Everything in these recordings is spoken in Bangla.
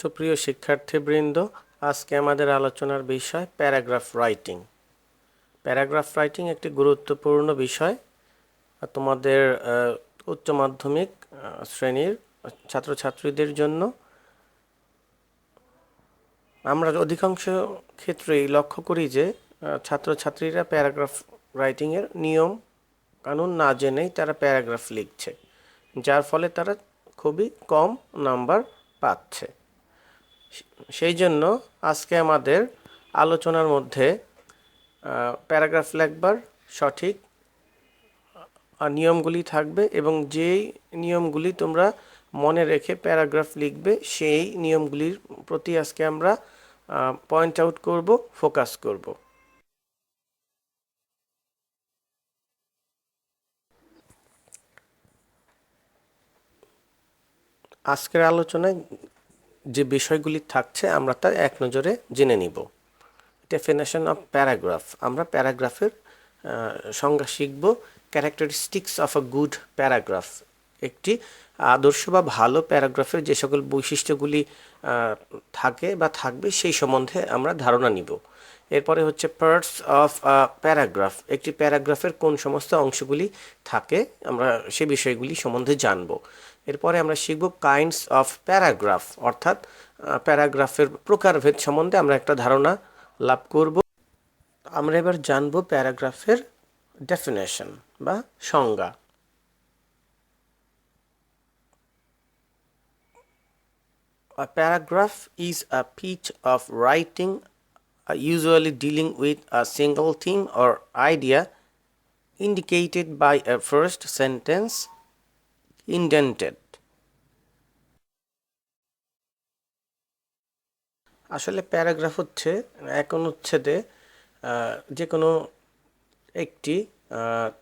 সুপ্রিয় শিক্ষার্থীবৃন্দ, আজকে আমাদের আলোচনার বিষয় প্যারাগ্রাফ রাইটিং। প্যারাগ্রাফ রাইটিং একটি গুরুত্বপূর্ণ বিষয়। তোমাদের উচ্চ মাধ্যমিক শ্রেণির ছাত্রছাত্রীদের জন্য। আমরা অধিকাংশ ক্ষেত্রেই লক্ষ্য করি যে ছাত্রছাত্রীরা প্যারাগ্রাফ রাইটিংয়ের নিয়ম কানুন না জেনেই তারা প্যারাগ্রাফ লিখছে, যার ফলে তারা খুবই কম নাম্বার পাচ্ছে। সেই জন্য আজকে আমাদের আলোচনার মধ্যে প্যারাগ্রাফ লেখবার সঠিক নিয়মগুলি থাকবে এবং যেই নিয়মগুলি তোমরা মনে রেখে প্যারাগ্রাফ লিখবে, সেই নিয়মগুলির প্রতি আজকে আমরা পয়েন্ট আউট করব ফোকাস করব। আজকের আলোচনায় যে বিষয়গুলি থাকছে, আমরা তা এক নজরে জেনে নিব। ডেফিনেশন অফ প্যারাগ্রাফ আমরা প্যারাগ্রাফের সংজ্ঞা শিখব। Characteristics of a good paragraph একটি আদর্শ বা ভালো প্যারাগ্রাফের যে সকল বৈশিষ্ট্যগুলি থাকে বা থাকবে, সেই সম্বন্ধে আমরা ধারণা নিব। এরপরে হচ্ছে পার্টস অফ প্যারাগ্রাফ একটি প্যারাগ্রাফের কোন সমস্ত অংশগুলি থাকে, আমরা সে বিষয়গুলি সম্বন্ধে জানব। এরপরে আমরা শিখব কাইন্ডস অফ প্যারাগ্রাফ অর্থাৎ প্যারাগ্রাফের প্রকারভেদ সম্বন্ধে আমরা একটা ধারণা লাভ করব আমরা এবার জানব প্যারাগ্রাফের ডেফিনেশন বা সংজ্ঞা A paragraph is a piece of writing uh, usually dealing with a single theme or idea indicated by a first sentence indented. আসলে প্যারাগ্রাফ হচ্ছে এক অনুচ্ছেদে যে কোনো একটি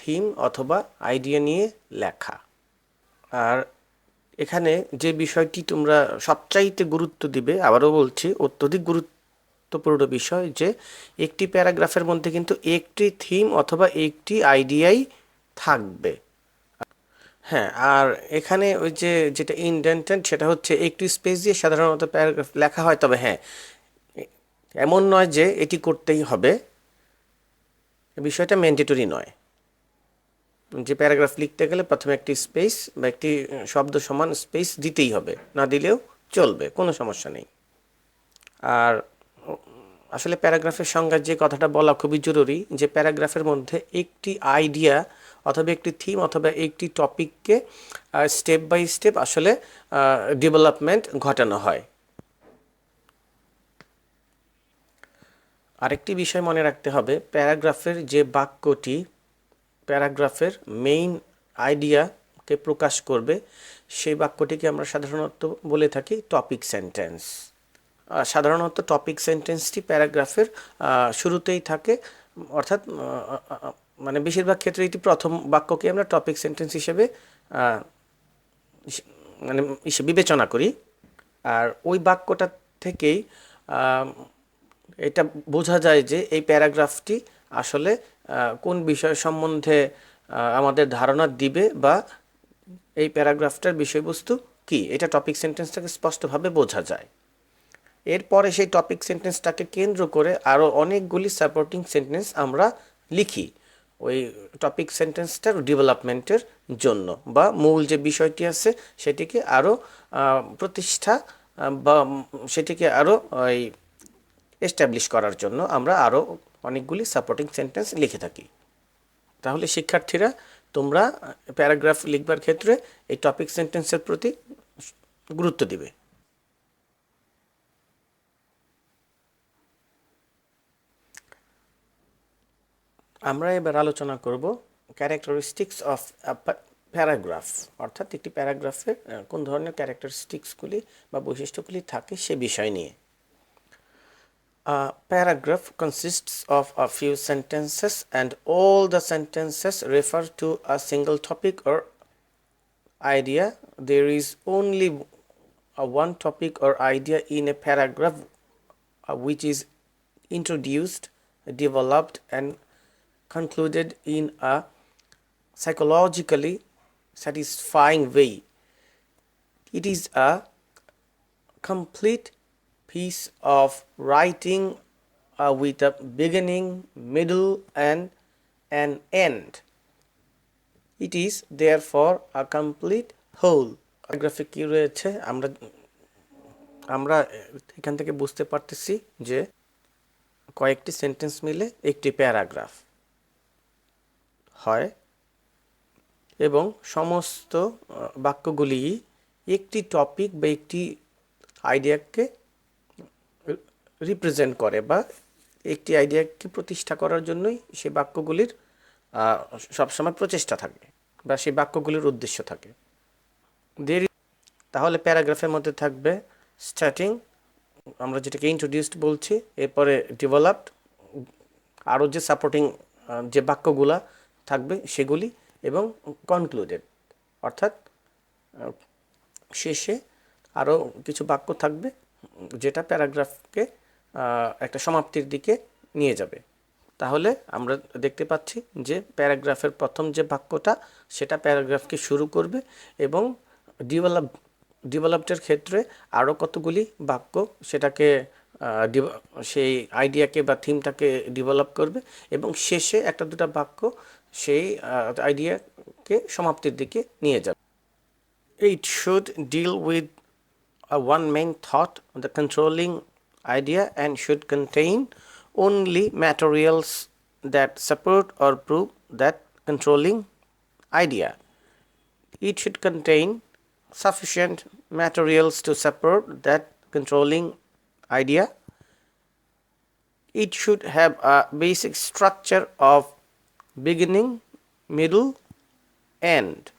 থিম অথবা আইডিয়া নিয়ে লেখা আর এখানে যে বিষয়টি তোমরা সবচাইতে গুরুত্ব দিবে, আবারও বলছি, অত্যধিক গুরুত্বপূর্ণ বিষয় যে একটি প্যারাগ্রাফের মধ্যে কিন্তু একটি থিম অথবা একটি আইডিয়াই থাকবে হ্যাঁ আর এখানে ওই যে যেটা ইনডেন্টেড সেটা হচ্ছে একটু স্পেস দিয়ে সাধারণত প্যারাগ্রাফ লেখা হয়, তবে হ্যাঁ এমন নয় যে এটি করতেই হবে। বিষয়টা ম্যান্ডেটরি নয়। যে প্যারাগ্রাফ লিখতে গেলে প্রথমে একটি স্পেস বা একটি শব্দ সমান স্পেস দিতেই হবে, না দিলেও চলবে, কোনো সমস্যা নেই। আর আসলে প্যারাগ্রাফের সংজ্ঞা যে কথাটা বলা খুবই জরুরি, যে প্যারাগ্রাফের মধ্যে একটি আইডিয়া অথবা একটি থিম অথবা একটি টপিককে স্টেপ বাই স্টেপ আসলে ডেভেলপমেন্ট ঘটানো হয়। আরেকটি বিষয় মনে রাখতে হবে, প্যারাগ্রাফের যে বাক্যটি, প্যারাগ্রাফের মেইন আইডিয়াকে প্রকাশ করবে, সেই বাক্যটিকে আমরা সাধারণত বলে থাকি টপিক সেন্টেন্স সাধারণত টপিক সেন্টেন্সটি প্যারাগ্রাফের শুরুতেই থাকে, অর্থাৎ মানে বেশিরভাগ ক্ষেত্রে এটি প্রথম বাক্যকে আমরা টপিক সেন্টেন্স হিসেবে মানে বিবেচনা করি। আর ওই বাক্যটা থেকেই এটা বোঝা যায় যে এই প্যারাগ্রাফটি আসলে কোন বিষয় সম্বন্ধে আমাদের ধারণা দিবে বা এই প্যারাগ্রাফটার বিষয়বস্তু কি? এটা টপিক সেন্টেন্সটাকে স্পষ্টভাবে বোঝা যায়। এরপরে সেই টপিক সেন্টেন্সটাকে কেন্দ্র করে আরও অনেকগুলি সাপোর্টিং সেন্টেন্স আমরা লিখি। ওই টপিক সেন্টেন্সটার ডেভেলপমেন্টের জন্য বা মূল যে বিষয়টি আছে সেটিকে আরও প্রতিষ্ঠা বা সেটিকে আরও ওই এস্টাবলিশ করার জন্য আমরা আরও অনেকগুলি সাপোর্টিং সেন্টেন্স লিখে থাকি। তাহলে শিক্ষার্থীরা, তোমরা প্যারাগ্রাফ লিখবার ক্ষেত্রে এই টপিক সেন্টেন্সের প্রতি গুরুত্ব দিবে। আমরা এবার আলোচনা করব ক্যারেক্টারিস্টিক্স অফ প্যারাগ্রাফ অর্থাৎ একটি প্যারাগ্রাফের কোন ধরনের ক্যারেক্টারিস্টিক্সগুলি বা বৈশিষ্ট্যগুলি থাকে সে বিষয় নিয়ে। Paragraph consist of a few sentences and all the sentences refer to a single topic or idea there is only one topic or idea in a paragraph which is introduced developed and concluded in a psychologically satisfying way. It is a complete piece of writing uh, with a beginning, middle, and an end. It is therefore a complete whole. কি রয়েছে আমরা আমরা এখান থেকে বুঝতে পারতেছি যে কয়েকটি সেন্টেন্স মিলে একটি প্যারাগ্রাফ হয় এবং সমস্ত বাক্যগুলি একটি টপিক বা একটি আইডিয়াকে রিপ্রেজেন্ট করে বা একটি আইডিয়াকে প্রতিষ্ঠা করার জন্যই সেই বাক্যগুলির সবসময় প্রচেষ্টা থাকে বা সেই বাক্যগুলির উদ্দেশ্য থাকে। দের তাহলে প্যারাগ্রাফের মধ্যে থাকবে স্টার্টিং আমরা যেটাকে ইন্ট্রোডিউসড বলছি, এরপরে ডেভেলপড আরও যে সাপোর্টিং যে বাক্যগুলা থাকবে সেগুলি এবং কনক্লুডেড অর্থাৎ শেষে আরও কিছু বাক্য থাকবে, যেটা প্যারাগ্রাফকে একটা সমাপ্তির দিকে নিয়ে যাবে। তাহলে আমরা দেখতে পাচ্ছি যে প্যারাগ্রাফের প্রথম যে বাক্যটা, সেটা প্যারাগ্রাফকে শুরু করবে এবং ডেভেলপ ডেভেলপডের ক্ষেত্রে আরও কতগুলি বাক্য সেটাকে সেই আইডিয়াকে বা থিমটাকে ডেভেলপ করবে এবং শেষে একটা দুটো বাক্য সেই আইডিয়াকে সমাপ্তির দিকে নিয়ে যাবে It should deal with a one main thought, the controlling idea, and should contain only materials that support or prove that controlling idea. It should contain sufficient materials to support that controlling idea. It should have a basic structure of beginning, middle, end.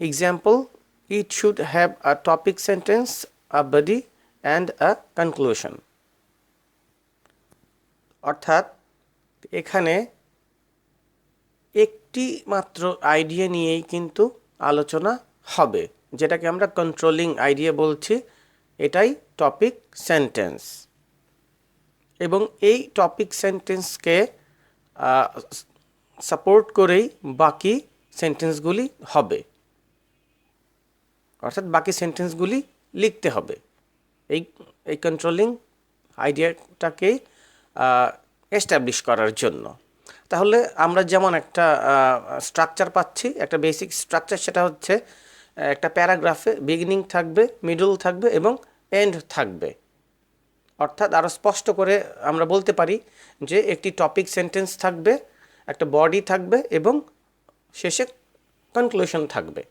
Example, it should have a topic sentence, a body, and a conclusion. অর্থাৎ এখানে একটি মাত্র আইডিয়া নিয়েই কিন্তু আলোচনা হবে যেটাকে আমরা কন্ট্রোলিং আইডিয়া বলছি এটাই টপিক সেন্টেন্স এবং এই টপিক সেন্টেন্সকে সাপোর্ট করেই বাকি সেন্টেন্সগুলি হবে। অর্থাৎ বাকি সেন্টেন্সগুলি লিখতে হবে। এই এই কন্ট্রোলিং আইডিয়াটাকেই এস্টাবলিশ করার জন্য। তাহলে আমরা যেমন একটা স্ট্রাকচার পাচ্ছি, একটা বেসিক স্ট্রাকচার সেটা হচ্ছে, একটা প্যারাগ্রাফে বিগিনিং থাকবে মিডল থাকবে এবং এন্ড থাকবে। অর্থাৎ আরও স্পষ্ট করে আমরা বলতে পারি যে একটি টপিক সেন্টেন্স থাকবে, একটা বডি থাকবে এবং শেষে কনক্লুশন থাকবে।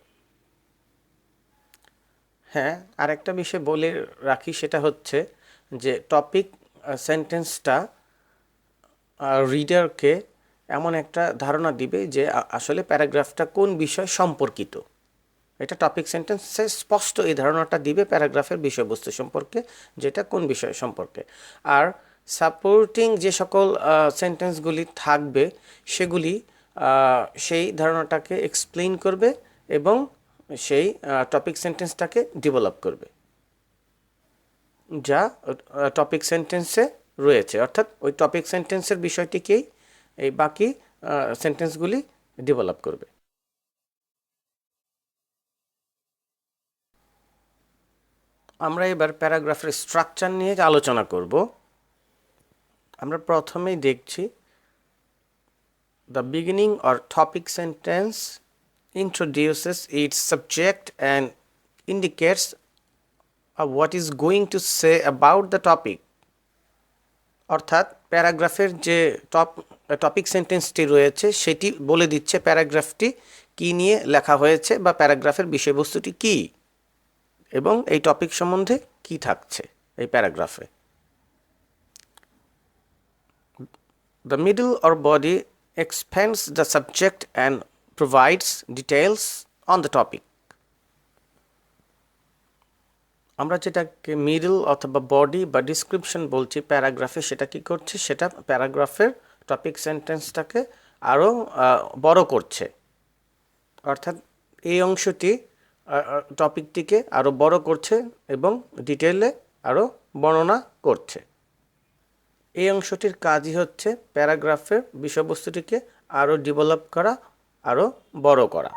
হ্যাঁ আরেকটা বিষয় বলে রাখি সেটা হচ্ছে যে টপিক সেন্টেন্সটা রিডারকে এমন একটা ধারণা দিবে যে আসলে প্যারাগ্রাফটা কোন বিষয় সম্পর্কিত। এটা টপিক সেন্টেন্সে স্পষ্ট এই ধারণাটা দিবে প্যারাগ্রাফের বিষয়বস্তু সম্পর্কে, যেটা কোন বিষয় সম্পর্কে। আর সাপোর্টিং যে সকল সেন্টেন্সগুলি থাকবে, সেগুলি সেই ধারণাটাকে এক্সপ্লেইন করবে এবং সেই টপিক সেন্টেন্সটাকে ডেভেলপ করবে। যা টপিক সেন্টেন্সে রয়েছে। অর্থাৎ ওই টপিক সেন্টেন্সের বিষয়টিকেই এই বাকি সেন্টেন্সগুলি ডেভেলপ করবে। আমরা এবার প্যারাগ্রাফের স্ট্রাকচার নিয়ে আলোচনা করব আমরা প্রথমেই দেখছি the beginning or topic sentence its subject and indicates uh, what is going to say about the topic. অর্থাৎ প্যারাগ্রাফের যে টপ টপিক সেন্টেন্সটি রয়েছে সেটি বলে দিচ্ছে প্যারাগ্রাফটি কি নিয়ে লেখা হয়েছে বা প্যারাগ্রাফের বিষয়বস্তুটি কি। এবং এই টপিক সম্বন্ধে কি থাকছে এই প্যারাগ্রাফে The middle or body expands the subject and provides details on the topic. আমরা যেটাকে মিডল অথবা বডি বা ডিসক্রিপশন বলছি প্যারাগ্রাফে সেটা কি করছে? সেটা প্যারাগ্রাফের টপিক সেন্টেন্সটাকে আরও বড় করছে। অর্থাৎ এই অংশটি টপিকটিকে আরও বড় করছে এবং ডিটেলে আরও বর্ণনা করছে। এই অংশটির কাজই হচ্ছে প্যারাগ্রাফের বিষয়বস্তুটিকে আরও ডেভেলপ করা আরও বড় করা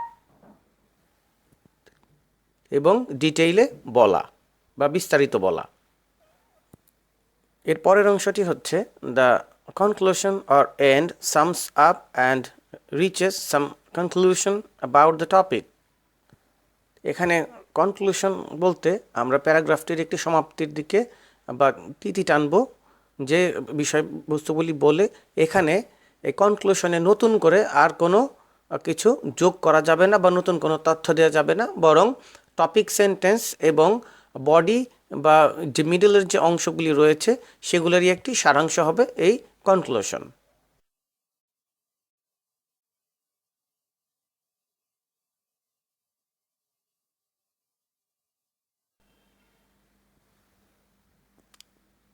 এবং ডিটেইলে বলা বা বিস্তারিত বলা। এর পরের অংশটি হচ্ছে the conclusion or end sums up and reaches some conclusion about the topic এখানে কনক্লুশন বলতে আমরা প্যারাগ্রাফটির একটি সমাপ্তির দিকে বা তিথি টানবো যে বিষয়বস্তুগুলি বলে এখানে এই কনক্লুশনে নতুন করে আর কোনো কিছু যোগ করা যাবে না বা নতুন কোনো তথ্য দেওয়া যাবে না, বরং টপিক সেন্টেন্স এবং বডি বা যে মিডলের যে অংশগুলি রয়েছে সেগুলোরই একটি সারাংশ হবে এই কনক্লুশন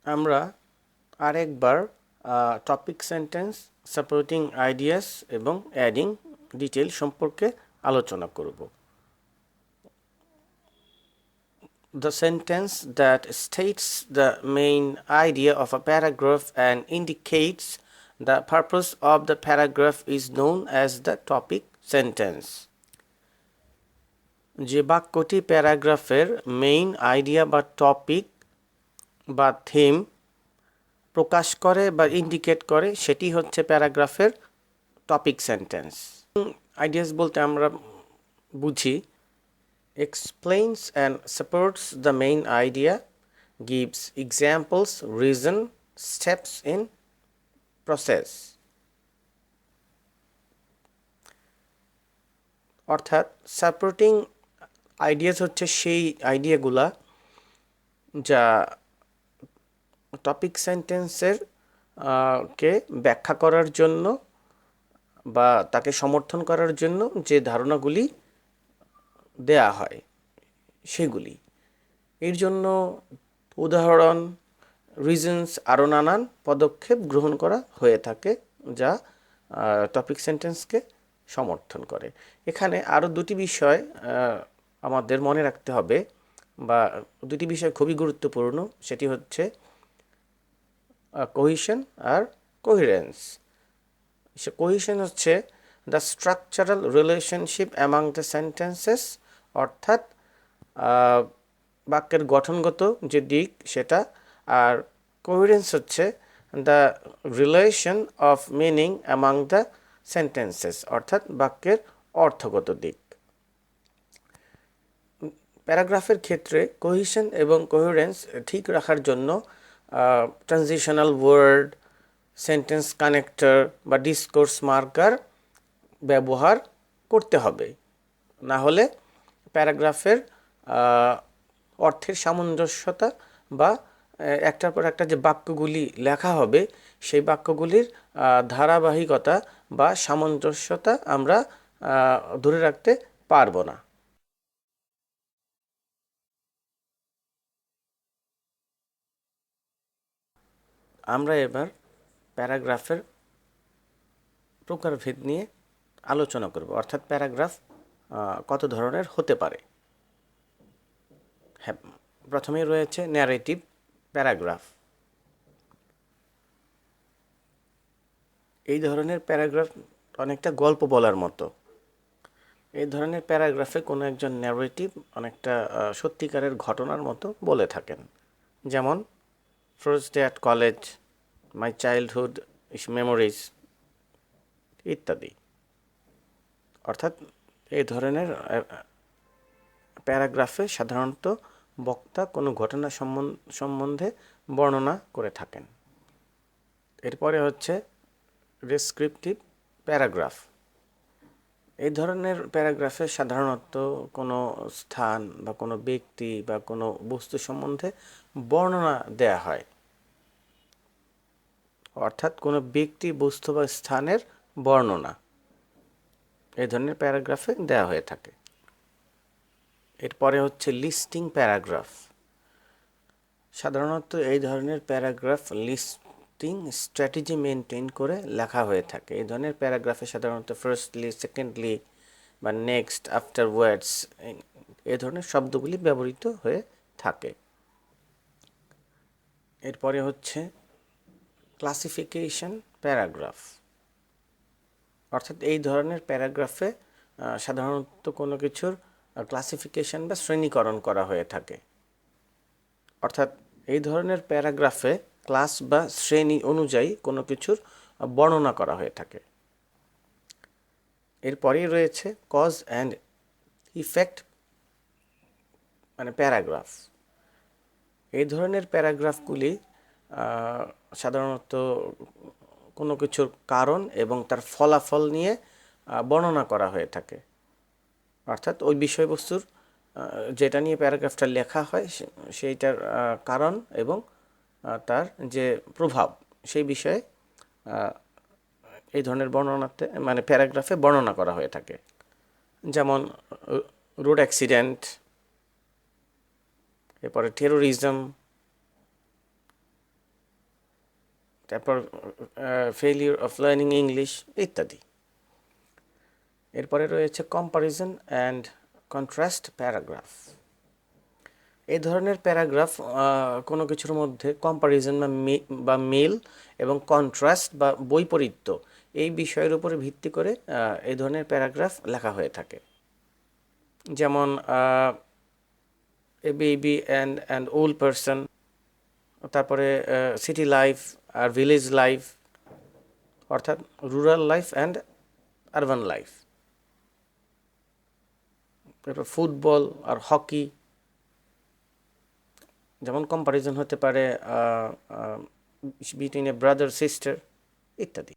আমরা আরেকবার টপিক সেন্টেন্স সাপোর্টিং আইডিয়াস এবং অ্যাডিং ডিটেল সম্পর্কে আলোচনা করব। The sentence that states the main idea of a paragraph and indicates the purpose of the paragraph is known as the topic sentence যে বাক্যটি প্যারাগ্রাফের মেইন আইডিয়া বা টপিক বা থিম প্রকাশ করে বা ইন্ডিকেট করে, সেটি হচ্ছে প্যারাগ্রাফের টপিক সেন্টেন্স আইডিয়াস বলতে আমরা বুঝি, explains and supports the main idea gives examples reason steps in process অর্থাৎ সাপোর্টিং আইডিয়াস হচ্ছে সেই আইডিয়াগুলা যা টপিক সেন্টেন্সের কে ব্যাখ্যা করার জন্য বা তাকে সমর্থন করার জন্য যে ধারণাগুলি দেয়া হয়, সেগুলি। এর জন্য উদাহরণ রিজনস আরও নানান পদক্ষেপ গ্রহণ করা হয়ে থাকে যা টপিক সেন্টেন্সকে সমর্থন করে। এখানে আরও দুটি বিষয় আমাদের মনে রাখতে হবে বা দুটি বিষয় খুবই গুরুত্বপূর্ণ, সেটি হচ্ছে কোহিশন আর কোহিরেন্স কোহিশন হচ্ছে the structural relationship among the sentences অর্থাৎ বাক্যের গঠনগত যে দিক সেটা, আর কোহিরেন্স হচ্ছে the relation of meaning among the sentences অর্থাৎ বাক্যের অর্থগত দিক। প্যারাগ্রাফের ক্ষেত্রে কোহিশন এবং কোহিরেন্স ঠিক রাখার জন্য ট্রানজিশনাল ওয়ার্ড সেন্টেন্স কানেক্টর বা ডিসকোর্স মার্কার ব্যবহার করতে হবে। না হলে প্যারাগ্রাফের অর্থের সামঞ্জস্যতা বা একটার পর একটা যে বাক্যগুলি লেখা হবে, সেই বাক্যগুলির ধারাবাহিকতা বা সামঞ্জস্যতা আমরা ধরে রাখতে পারব না। আমরা এবার প্যারাগ্রাফের প্রকারভেদ নিয়ে আলোচনা করব। অর্থাৎ প্যারাগ্রাফ কত ধরনের হতে পারে? হ্যাঁ প্রথমেই রয়েছে ন্যারেটিভ প্যারাগ্রাফ। এই ধরনের প্যারাগ্রাফ অনেকটা গল্প বলার মতো। এই ধরনের প্যারাগ্রাফে কোনো একজন ন্যারেটিভ অনেকটা সত্যিকারের ঘটনার মতো বলে থাকেন। যেমন first day at college my childhood memories ইত্যাদি। অর্থাৎ এই ধরনের প্যারাগ্রাফে সাধারণত বক্তা কোনো ঘটনা সম্বন্ধে বর্ণনা করে থাকেন। এরপরে হচ্ছে ডিসক্রিপটিভ প্যারাগ্রাফ। এই ধরনের প্যারাগ্রাফে সাধারণত কোনো স্থান বা কোনো ব্যক্তি বা কোনো বস্তু সম্বন্ধে বর্ণনা দেয়া হয়। অর্থাৎ কোনো ব্যক্তি, বস্তু বা স্থানের বর্ণনা। এই ধরনের প্যারাগ্রাফে দেওয়া হয়ে থাকে। এরপরে হচ্ছে লিস্টিং প্যারাগ্রাফ। সাধারণত এই ধরনের প্যারাগ্রাফ লিস্টিং স্ট্র্যাটেজি মেনটেন করে লেখা হয়ে থাকে। এই ধরনের প্যারাগ্রাফে সাধারণত ফার্স্টলি, সেকেন্ডলি বা নেক্সট আফটার ওয়ার্ডস এ ধরনের শব্দগুলি ব্যবহৃত হয়ে থাকে। এরপরে হচ্ছে ক্লাসিফিকেশন প্যারাগ্রাফ অর্থাৎ এই ধরনের প্যারাগ্রাফে সাধারণত কোনো কিছুর ক্লাসিফিকেশন বা শ্রেণীকরণ করা হয়ে থাকে। অর্থাৎ এই ধরনের প্যারাগ্রাফে ক্লাস বা শ্রেণি অনুযায়ী কোনো কিছুর বর্ণনা করা হয়ে থাকে। এরপরেই রয়েছে কজ অ্যান্ড ইফেক্ট মানে প্যারাগ্রাফ এই ধরনের প্যারাগ্রাফগুলি সাধারণত কোনো কিছুর কারণ এবং তার ফলাফল নিয়ে বর্ণনা করা হয়ে থাকে। অর্থাৎ ওই বিষয়বস্তুর যেটা নিয়ে প্যারাগ্রাফটা লেখা হয় সেইটার কারণ এবং তার যে প্রভাব, সেই বিষয়ে এই ধরনের বর্ণনাতে মানে প্যারাগ্রাফে বর্ণনা করা হয়ে থাকে। যেমন, রোড অ্যাক্সিডেন্ট এরপরে টেরোরিজম তারপর ফেলিওর অফ লার্নিং ইংলিশ ইত্যাদি। এরপরে রয়েছে কম্পারিজন অ্যান্ড কন্ট্রাস্ট প্যারাগ্রাফ এই ধরনের প্যারাগ্রাফ কোনো কিছুর মধ্যে কম্পারিজন বা মিল এবং কন্ট্রাস্ট বা বৈপরীত্য এই বিষয়ের উপরে ভিত্তি করে এই ধরনের প্যারাগ্রাফ লেখা হয়ে থাকে। যেমন a baby and and old person তারপরে সিটি লাইফ আর ভিলেজ লাইফ অর্থাৎ rural life and urban life তারপর ফুটবল আর হকি যেমন কম্পারিজন হতে পারে বিটুইন এ ব্রাদার সিস্টার ইত্যাদি।